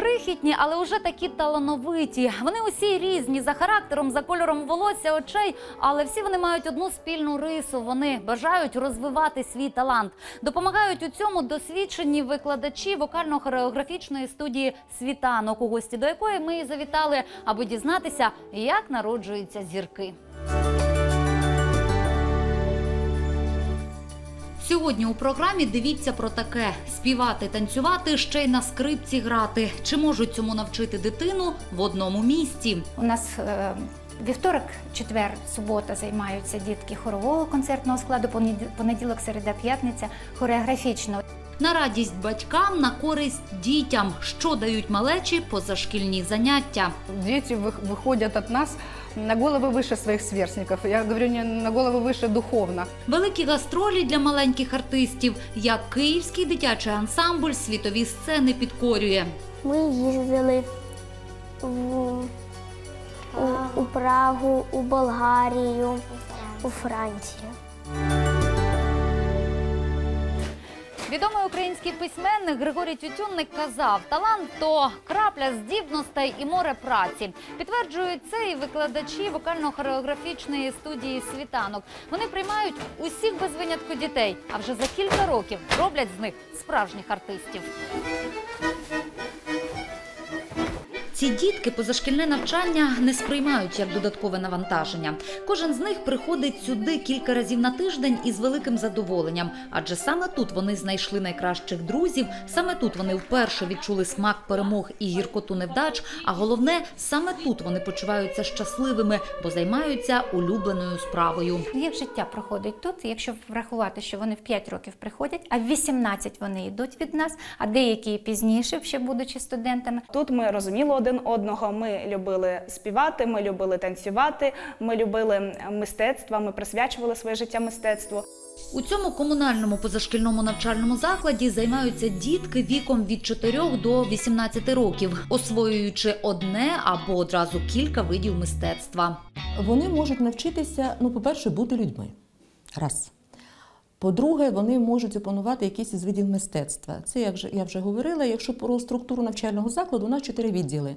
Крихітні, але вже такі талановиті. Вони усі різні за характером, за кольором волосся, очей, але всі вони мають одну спільну рису. Вони бажають розвивати свій талант. Допомагають у цьому досвідчені викладачі вокально-хореографічної студії Світанок, у гості до якої ми і завітали, аби дізнатися, як народжуються зірки. Сьогодні у програмі дивіться про таке: співати, танцювати, ще й на скрипці грати. Чи можуть цьому навчити дитину в одному місці? У нас е, вівторок, четвер, субота займаються дітки хорового концертного складу, понеді- понеділок, середа, п'ятниця хореографічного. На радість батькам, на користь дітям, що дають малечі позашкільні заняття. Вы- выходят от нас на головы выше своих сверстников. Я говорю не на головы выше духовно. Великі гастролі для маленьких артистів, як київський дитячий ансамбль світові сцени підкорює. Ми їздили в, у, у Прагу, у Болгарію, у Францію. Відомий український письменник Григорій Тютюнник казав: талант то крапля здібностей і море праці. Підтверджують це і викладачі вокально-хореографічної студії світанок. Вони приймають усіх без винятку дітей, а вже за кілька років роблять з них справжніх артистів. Ці дітки позашкільне навчання не сприймають як додаткове навантаження. Кожен з них приходить сюди кілька разів на тиждень із великим задоволенням, адже саме тут вони знайшли найкращих друзів, саме тут вони вперше відчули смак перемог і гіркоту невдач. А головне, саме тут вони почуваються щасливими, бо займаються улюбленою справою. Їх життя проходить тут. Якщо врахувати, що вони в 5 років приходять, а в 18 вони йдуть від нас, а деякі пізніше, ще будучи студентами. Тут ми розуміли один одного. Ми любили співати, ми любили танцювати, ми любили мистецтво, ми присвячували своє життя мистецтву. У цьому комунальному позашкільному навчальному закладі займаються дітки віком від 4 до 18 років, освоюючи одне або одразу кілька видів мистецтва. Вони можуть навчитися, ну, по-перше, бути людьми. Раз. По-друге, вони можуть опанувати якісь із видів мистецтва. Це, як я вже говорила, якщо про структуру навчального закладу, у нас чотири відділи.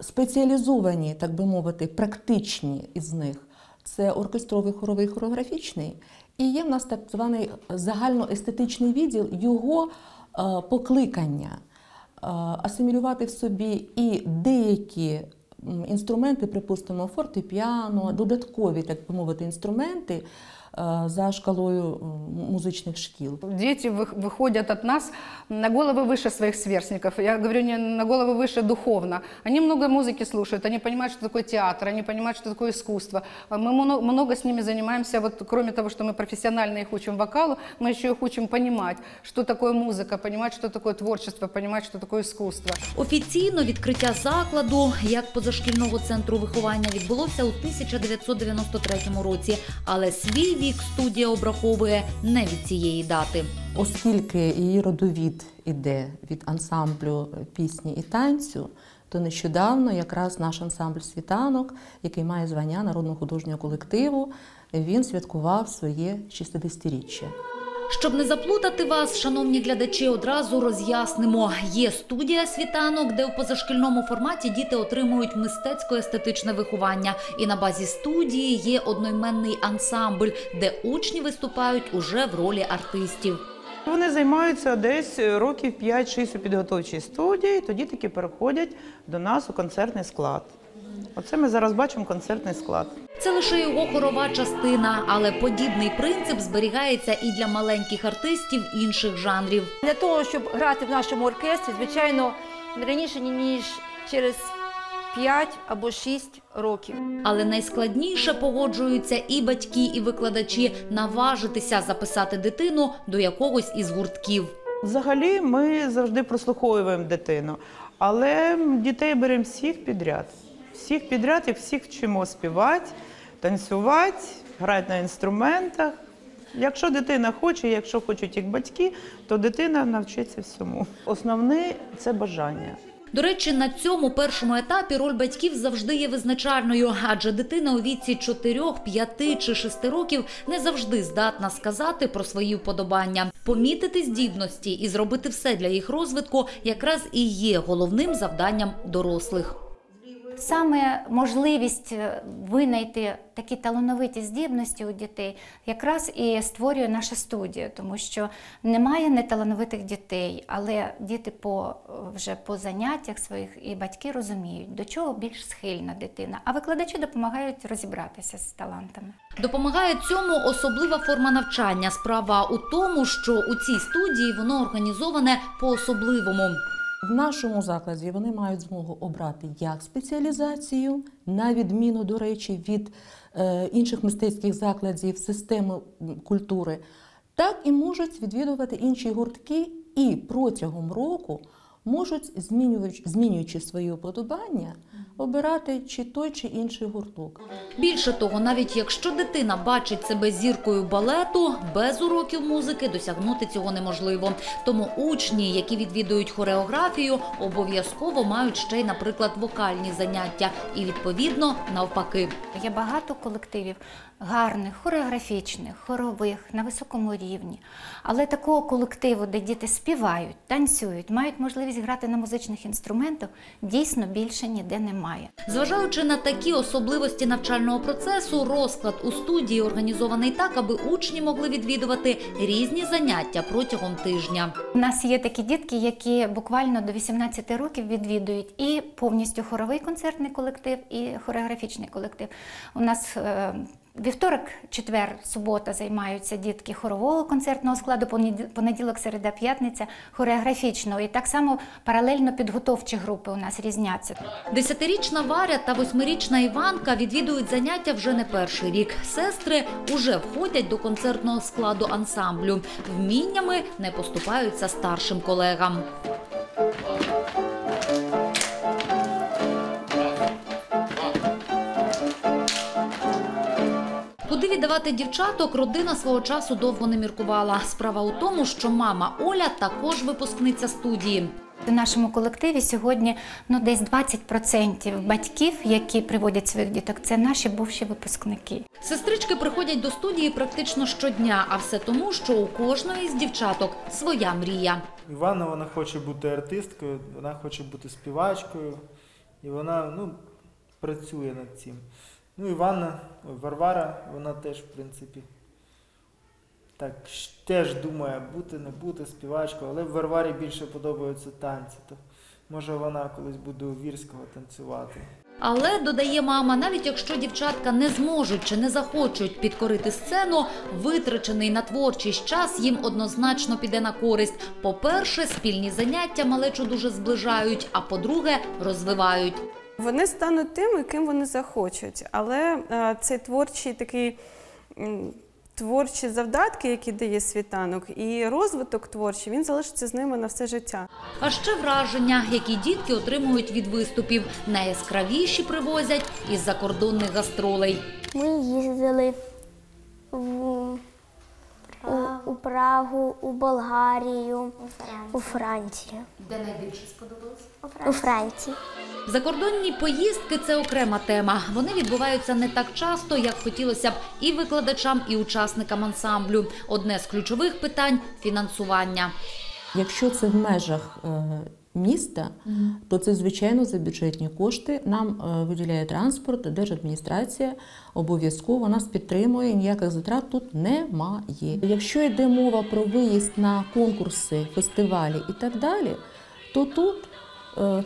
Спеціалізовані, так би мовити, практичні із них це оркестровий хоровий хореографічний. І є в нас так званий загальноестетичний відділ, його покликання асимілювати в собі і деякі інструменти, припустимо, фортепіано, додаткові, так би мовити, інструменти за шкалою м, музичних шкіл. Дети вы- выходят от нас на головы выше своих сверстников. Я говорю не на головы выше духовно. Они много музыки слушают, они понимают, что такое театр, они понимают, что такое искусство. А Мы моно- много с ними занимаемся. Вот кроме того, что мы профессионально их учим вокалу, мы еще их учим понимать, что такое музыка, понимать, что такое творчество, понимать, что такое искусство. Офіційно відкриття закладу як позашкільного центру виховання відбулося у 1993 році, але свій вік студія обраховує не від цієї дати. Оскільки її родовід іде від ансамблю пісні і танцю, то нещодавно якраз наш ансамбль світанок, який має звання народного художнього колективу, він святкував своє 60-річчя. Щоб не заплутати вас, шановні глядачі, одразу роз'яснимо. Є студія світанок, де у позашкільному форматі діти отримують мистецько-естетичне виховання. І на базі студії є одноіменний ансамбль, де учні виступають уже в ролі артистів. Вони займаються десь років 5-6 у підготовчій студії, тоді таки переходять до нас у концертний склад. Оце ми зараз бачимо концертний склад. Це лише його хорова частина, але подібний принцип зберігається і для маленьких артистів інших жанрів. Для того, щоб грати в нашому оркестрі, звичайно, раніше ніж через 5 або 6 років. Але найскладніше погоджуються і батьки, і викладачі наважитися записати дитину до якогось із гуртків. Взагалі, ми завжди прослуховуємо дитину, але дітей беремо всіх підряд. Всіх підряд і всіх вчимо співати, танцювати, грати на інструментах. Якщо дитина хоче, якщо хочуть їх батьки, то дитина навчиться всьому. Основне це бажання. До речі, на цьому першому етапі роль батьків завжди є визначальною, адже дитина у віці 4, 5 чи 6 років не завжди здатна сказати про свої вподобання. Помітити здібності і зробити все для їх розвитку якраз і є головним завданням дорослих. Саме можливість е, винайти такі талановиті здібності у дітей якраз і створює наша студія, тому що немає неталановитих дітей, але діти по вже по заняттях своїх і батьки розуміють, до чого більш схильна дитина. А викладачі допомагають розібратися з талантами. Допомагає цьому особлива форма навчання. Справа у тому, що у цій студії воно організоване по-особливому. В нашому закладі вони мають змогу обрати як спеціалізацію, на відміну, до речі, від е, інших мистецьких закладів системи культури, так і можуть відвідувати інші гуртки і протягом року можуть, змінюючи, свої уподобання, обирати чи той чи інший гурток. Більше того, навіть якщо дитина бачить себе зіркою балету, без уроків музики досягнути цього неможливо. Тому учні, які відвідують хореографію, обов'язково мають ще й, наприклад, вокальні заняття, і відповідно навпаки. Є багато колективів гарних, хореографічних, хорових, на високому рівні. Але такого колективу, де діти співають, танцюють, мають можливість грати на музичних інструментах, дійсно більше ніде немає. Зважаючи на такі особливості навчального процесу, розклад у студії організований так, аби учні могли відвідувати різні заняття протягом тижня. У нас є такі дітки, які буквально до 18 років відвідують і повністю хоровий концертний колектив, і хореографічний колектив. У нас е, Вівторок, четвер, субота займаються дітки хорового концертного складу, понеді- понеділок, середа, п'ятниця хореографічного. І так само паралельно підготовчі групи у нас різняться. Десятирічна Варя та восьмирічна Іванка відвідують заняття вже не перший рік. Сестри уже входять до концертного складу ансамблю. Вміннями не поступаються старшим колегам. Віддавати дівчаток, родина свого часу довго не міркувала. Справа у тому, що мама Оля також випускниця студії. У нашому колективі сьогодні ну, десь 20% батьків, які приводять своїх діток, це наші бувші випускники. Сестрички приходять до студії практично щодня, а все тому, що у кожної з дівчаток своя мрія. Івана вона хоче бути артисткою, вона хоче бути співачкою, і вона ну, працює над цим. Ну, Івана, Варвара, вона теж, в принципі, так теж думає, бути, не бути співачкою, але Варварі більше подобаються танці. То може вона колись буде у Вірського танцювати. Але додає мама, навіть якщо дівчатка не зможуть чи не захочуть підкорити сцену, витрачений на творчість час їм однозначно піде на користь. По-перше, спільні заняття малечу дуже зближають, а по-друге, розвивають. Вони стануть тими, ким вони захочуть. Але е, цей творчий такий. Творчі завдатки, які дає світанок, і розвиток творчий, він залишиться з ними на все життя. А ще враження, які дітки отримують від виступів, найяскравіші привозять із закордонних гастролей. Ми їздили в, у, Прагу, у Болгарію, у Францію. Де найбільше сподобалось? У Франції. Закордонні поїздки це окрема тема. Вони відбуваються не так часто, як хотілося б і викладачам, і учасникам ансамблю. Одне з ключових питань фінансування. Якщо це в межах е, міста, то це звичайно за бюджетні кошти. Нам е, виділяє транспорт, держадміністрація обов'язково нас підтримує. Ніяких затрат тут немає. Якщо йде мова про виїзд на конкурси, фестивалі і так далі, то тут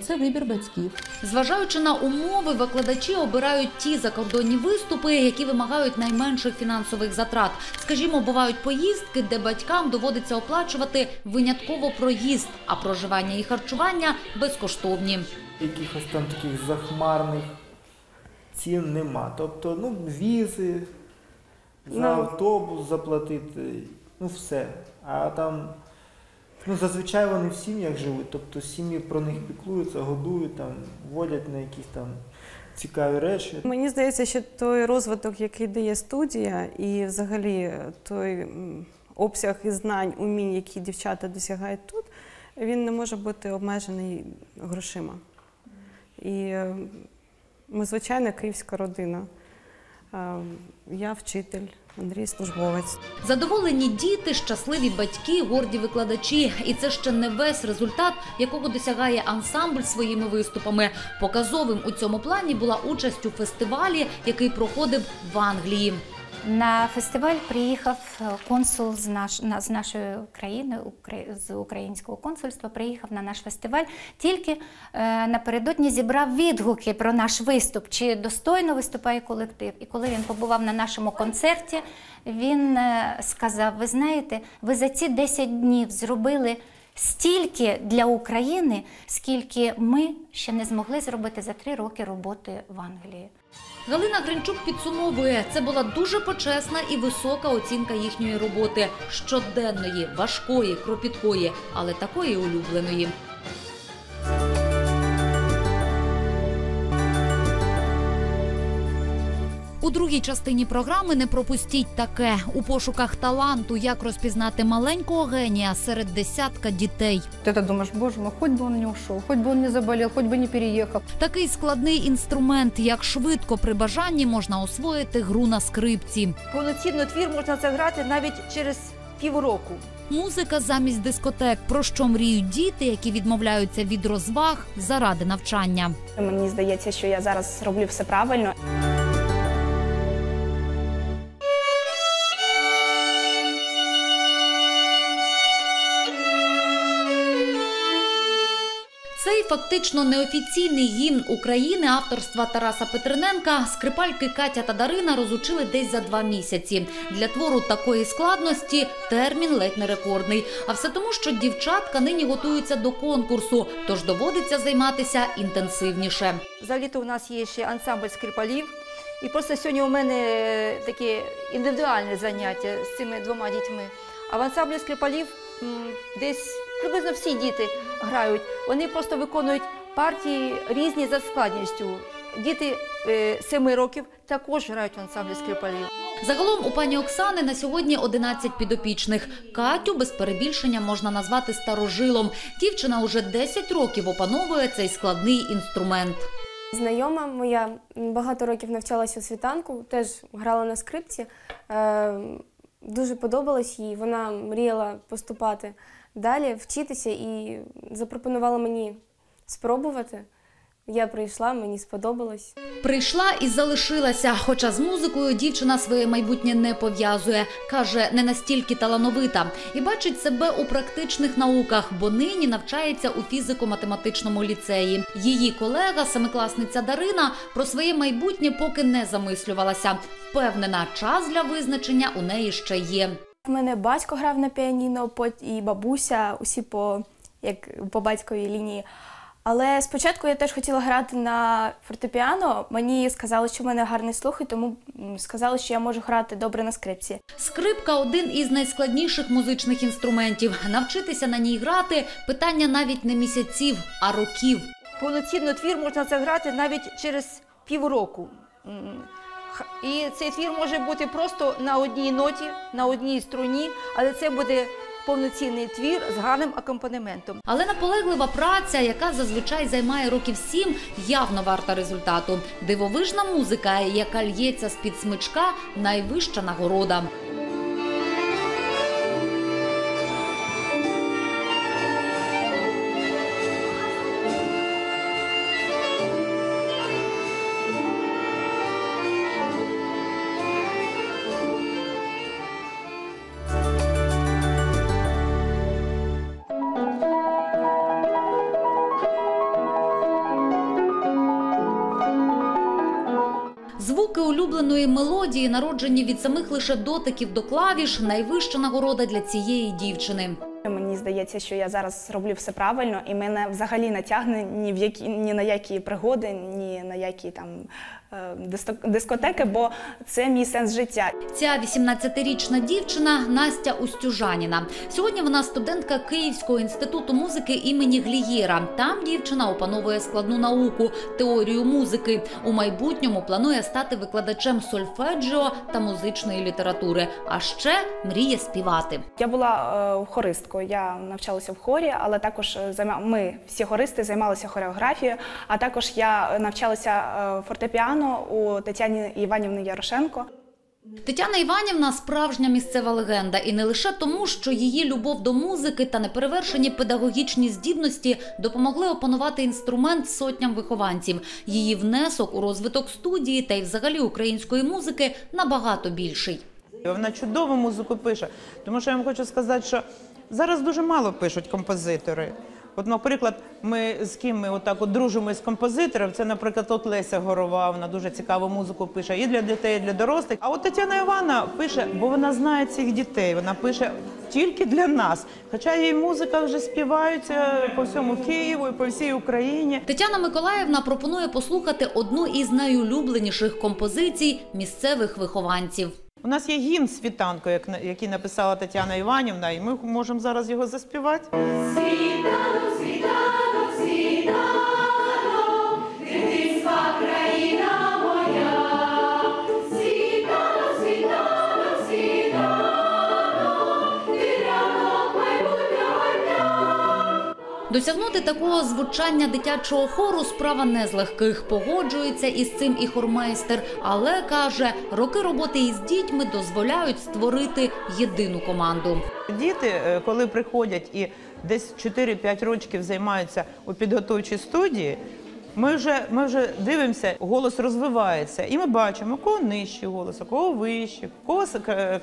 це вибір батьків. Зважаючи на умови, викладачі обирають ті закордонні виступи, які вимагають найменших фінансових затрат. Скажімо, бувають поїздки, де батькам доводиться оплачувати винятково проїзд, а проживання і харчування безкоштовні. Якихось там таких захмарних цін нема. Тобто, ну, візи, за Ну. автобус заплатити, ну все. А там, ну, зазвичай вони в сім'ях живуть, тобто сім'ї про них піклуються, годують, там, водять на якісь там цікаві речі. Мені здається, що той розвиток, який дає студія, і взагалі той обсяг і знань, умінь, які дівчата досягають тут, він не може бути обмежений грошима. І ми звичайна київська родина. Е, Я вчитель, Андрій службовець. Задоволені діти, щасливі батьки, горді викладачі. І це ще не весь результат, якого досягає ансамбль своїми виступами. Показовим у цьому плані була участь у фестивалі, який проходив в Англії. На фестиваль приїхав е, консул з, наш, на- з нашої країни, з українського консульства, приїхав на наш фестиваль. Тільки е, напередодні зібрав відгуки про наш виступ, чи достойно виступає колектив. І коли він побував на нашому концерті, він е, сказав: Ви знаєте, ви за ці 10 днів зробили. Стільки для України, скільки ми ще не змогли зробити за три роки роботи в Англії. Галина Гринчук підсумовує, це була дуже почесна і висока оцінка їхньої роботи щоденної, важкої, кропіткої, але такої улюбленої. У другій частині програми не пропустіть таке у пошуках таланту, як розпізнати маленького генія серед десятка дітей. Ты это думаешь, боже мой, хоть бы он не ушел, хоть бы он не заболел, хоть бы не переехал. Такий складний інструмент, як швидко при бажанні можна освоїти гру на скрипці. Повноцінно твір можна заграти навіть через півроку. Музика замість дискотек. Про що мріють діти, які відмовляються від розваг заради навчання. Мені здається, що я зараз роблю все правильно. Фактично неофіційний гімн України авторства Тараса Петриненка скрипальки Катя та Дарина розучили десь за два місяці. Для твору такої складності термін ледь не рекордний. А все тому, що дівчатка нині готуються до конкурсу, тож доводиться займатися інтенсивніше. Взагалі-то у нас є ще ансамбль скрипалів. І просто сьогодні у мене таке індивідуальне заняття з цими двома дітьми. А в ансамблі скрипалів десь приблизно всі діти грають. Вони просто виконують партії різні за складністю. Діти е, 7 років також грають в ансамблі скрипалів. Загалом у пані Оксани на сьогодні 11 підопічних. Катю без перебільшення можна назвати старожилом. Дівчина уже 10 років опановує цей складний інструмент. Знайома моя багато років навчалася у світанку, теж грала на скрипці. Е, дуже подобалось їй. Вона мріяла поступати далі, вчитися і запропонувала мені спробувати. Я прийшла, мені сподобалось. Прийшла і залишилася, хоча з музикою дівчина своє майбутнє не пов'язує. Каже, не настільки талановита і бачить себе у практичних науках, бо нині навчається у фізико-математичному ліцеї. Її колега, семикласниця Дарина, про своє майбутнє поки не замислювалася. Впевнена, час для визначення у неї ще є. У мене батько грав на піаніно, і бабуся, усі по, як, по батьковій лінії. Але спочатку я теж хотіла грати на фортепіано. Мені сказали, що в мене гарний слух, і тому сказали, що я можу грати добре на скрипці. Скрипка один із найскладніших музичних інструментів. Навчитися на ній грати питання навіть не місяців, а років. Повноцінно твір можна заграти навіть через півроку. І цей твір може бути просто на одній ноті, на одній струні, але це буде повноцінний твір з гарним акомпанементом. Але наполеглива праця, яка зазвичай займає років сім, явно варта результату. Дивовижна музика, яка л'ється з під смичка, найвища нагорода. Звуки улюбленої мелодії, народжені від самих лише дотиків до клавіш, найвища нагорода для цієї дівчини. Мені здається, що я зараз роблю все правильно, і мене взагалі не тягне ні в які ні на які пригоди, ні на які там дискотеки, бо це мій сенс життя. Ця 18-річна дівчина Настя Устюжаніна. Сьогодні вона студентка Київського інституту музики імені Глієра. Там дівчина опановує складну науку теорію музики. У майбутньому планує стати викладачем сольфеджіо та музичної літератури. А ще мріє співати. Я була е, хористкою. Я навчалася в хорі, але також е, ми, всі хористи, займалися хореографією. А також я навчалася е, фортепіано у Тетяні Іванівни Ярошенко. Тетяна Іванівна справжня місцева легенда, і не лише тому, що її любов до музики та неперевершені педагогічні здібності допомогли опанувати інструмент сотням вихованців. Її внесок у розвиток студії та й взагалі української музики набагато більший. Вона чудову музику пише. Тому що я вам хочу сказати, що зараз дуже мало пишуть композитори. От, наприклад, ми з ким ми отак от дружимо з композиторів, це, наприклад, от Леся Горова, вона дуже цікаву музику пише і для дітей, і для дорослих. А от Тетяна Івана пише, бо вона знає цих дітей, вона пише тільки для нас. Хоча її музика вже співається по всьому Києву і по всій Україні. Тетяна Миколаївна пропонує послухати одну із найулюбленіших композицій місцевих вихованців. У нас є гімн світанку, який написала Тетяна Іванівна, і ми можемо зараз його заспівати. Досягнути такого звучання дитячого хору справа не з легких. Погоджується із цим і хормейстер, але каже, роки роботи із дітьми дозволяють створити єдину команду. Діти, е, коли приходять і десь 4-5 років займаються у підготовчій студії, ми вже, ми вже дивимося, голос розвивається, і ми бачимо, у кого нижчий голос, у кого вищий, у кого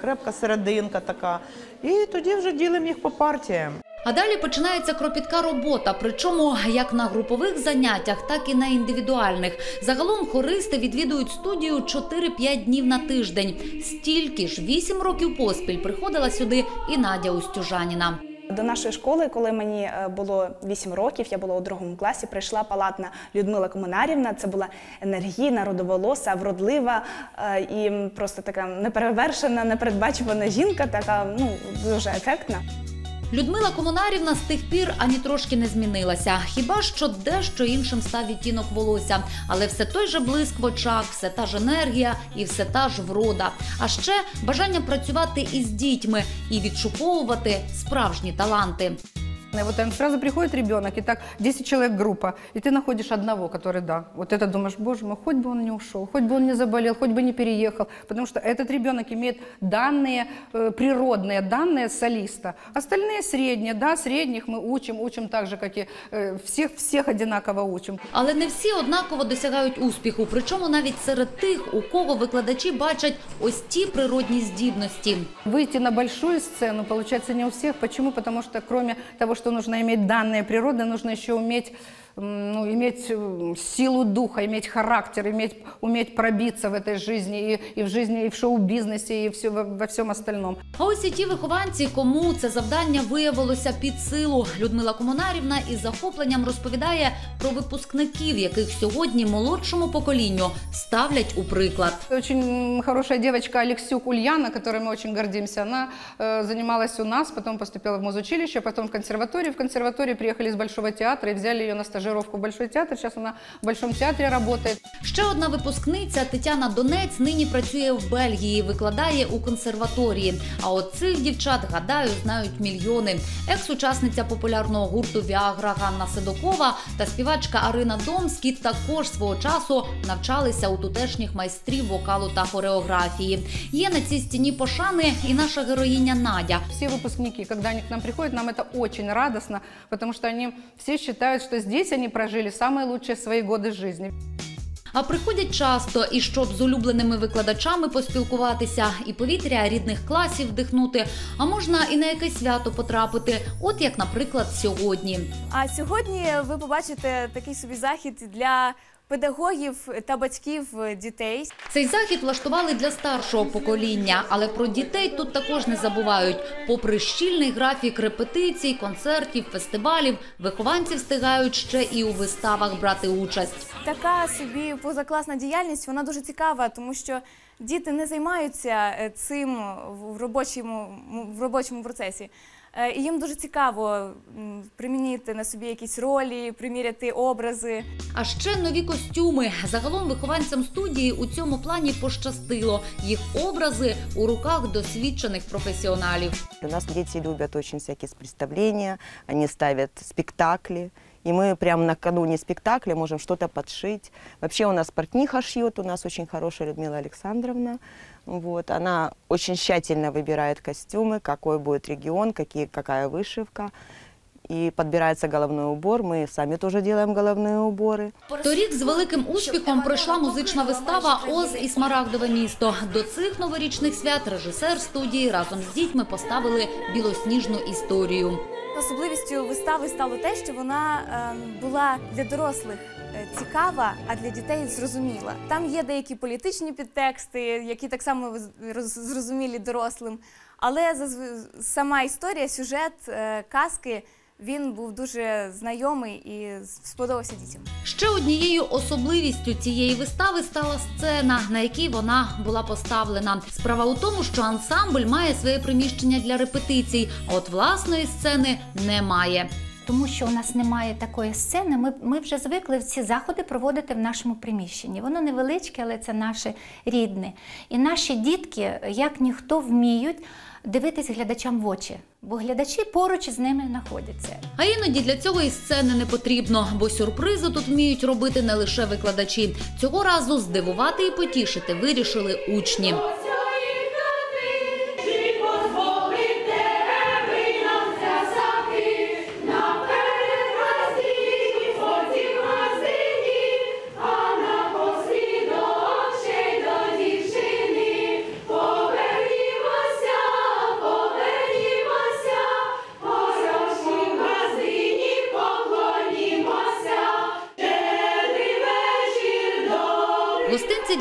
крепка серединка така. І тоді вже ділимо їх по партіям. А далі починається кропітка робота, причому як на групових заняттях, так і на індивідуальних. Загалом хористи відвідують студію 4-5 днів на тиждень. Стільки ж 8 років поспіль приходила сюди і Надя Устюжаніна. До нашої школи, коли мені е, було 8 років, я була у другому класі, прийшла палатна Людмила Комунарівна. Це була енергійна, родоволоса, вродлива е, і просто така неперевершена, непередбачувана жінка, така ну дуже ефектна. Людмила Комунарівна з тих пір ані трошки не змінилася. Хіба що дещо іншим став відтінок волосся, але все той же блиск в очах, все та ж енергія і все та ж врода. А ще бажання працювати із дітьми і відшуковувати справжні таланти. И вот он сразу приходит ребенок, и так 10 человек группа, и ты находишь одного, который, да, вот это думаешь, боже мой, хоть бы он не ушел, хоть бы он не заболел, хоть бы не переехал, потому что этот ребенок имеет данные, э, природные данные солиста. Остальные средние, да, средних мы учим, учим так же, как и э, всех, всех одинаково учим. Але не всі однаково досягають успіху. Причому навіть серед тих, у кого викладачі бачать ось ті природні здібності. Выйти на большую сцену получается не у всех. Почему? Потому что кроме того, что нужно иметь данные природы, нужно еще уметь ну, иметь м, силу духа, иметь характер, иметь, уметь пробиться в этой жизни и, и в жизни, и в шоу-бизнесе, и все, во, во всем остальном. А ось і ті вихованці, кому це завдання виявилося під силу. Людмила Комунарівна із захопленням розповідає про випускників, яких сьогодні молодшому поколінню ставлять у приклад. Очень м, хорошая девочка Алексюк Ульяна, которой мы очень гордимся, она э, занималась у нас, потом поступила в музучилище, потом в консерваторию. В консерватории приехали из Большого театра и взяли ее на стажировку в Большой театр. Сейчас она в Большом театре работает. Ще одна випускниця Тетяна Донець нині працює в Бельгії, викладає у консерваторії. А от цих дівчат, гадаю, знають мільйони. Екс-учасниця популярного гурту Віагра Ганна Седокова та співачка Арина Домські також свого часу навчалися у тутешніх майстрів вокалу та хореографії. Є на цій стіні пошани і наша героїня Надя. Все выпускники, когда они к нам приходят, нам это очень радостно, потому что они все считают, что здесь они прожили самые лучшие свои годы жизни. А приходять часто, і щоб з улюбленими викладачами поспілкуватися, і повітря рідних класів вдихнути, а можна і на якесь свято потрапити, от як, наприклад, сьогодні. А сьогодні ви побачите такий собі захід для педагогів та батьків дітей. Цей захід влаштували для старшого покоління, але про дітей тут також не забувають. Попри щільний графік репетицій, концертів, фестивалів, вихованці встигають ще і у виставах брати участь. Така собі позакласна діяльність, вона дуже цікава, тому що діти не займаються е, цим в робочому, в робочому процесі. Е, і їм дуже цікаво примінити на собі якісь ролі, приміряти образи. А ще нові костюми. Загалом вихованцям студії у цьому плані пощастило. Їх образи у руках досвідчених професіоналів. У нас діти люблять дуже всякі представлення, вони ставлять спектакли И мы прямо накануне спектакля можем что-то подшить. Вообще у нас портниха шьет, у нас очень хорошая Людмила Александровна. Вот, она очень тщательно выбирает костюмы, какой будет регион, какие, какая вышивка. И подбирается головной убор. Мы сами тоже делаем головные уборы. Торік з великим успіхом пройшла музична вистава Оз і Смарагдове місто. До цих новорічних свят режисер студії разом з дітьми поставили білосніжну історію. Особливістю вистави стало те, що вона ем, була для дорослих е, цікава, а для дітей зрозуміла. Там є деякі політичні підтексти, які так само роз- роз- зрозумілі дорослим. Але сама історія, сюжет е, казки він був дуже знайомий і сподобався дітям. Ще однією особливістю цієї вистави стала сцена, на якій вона була поставлена. Справа у тому, що ансамбль має своє приміщення для репетицій, а от власної сцени немає. Тому що у нас немає такої сцени, ми, ми вже звикли ці заходи проводити в нашому приміщенні. Воно невеличке, але це наше рідне. І наші дітки, як ніхто, вміють дивитись глядачам в очі, бо глядачі поруч з ними знаходяться. А іноді для цього і сцени не потрібно, бо сюрпризи тут вміють робити не лише викладачі. Цього разу здивувати і потішити вирішили учні.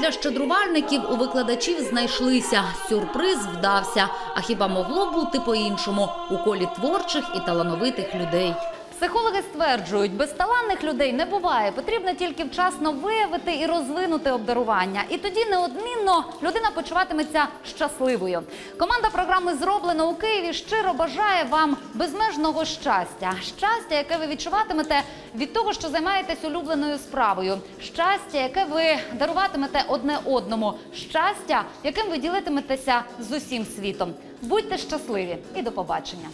Для щедрувальників у викладачів знайшлися. Сюрприз вдався. А хіба могло бути по-іншому у колі творчих і талановитих людей? Психологи стверджують, безталанних людей не буває. Потрібно тільки вчасно виявити і розвинути обдарування. І тоді неодмінно людина почуватиметься щасливою. Команда програми зроблено у Києві щиро бажає вам безмежного щастя. Щастя, яке ви відчуватимете від того, що займаєтесь улюбленою справою. Щастя, яке ви даруватимете одне одному. Щастя, яким ви ділитиметеся з усім світом. Будьте щасливі і до побачення.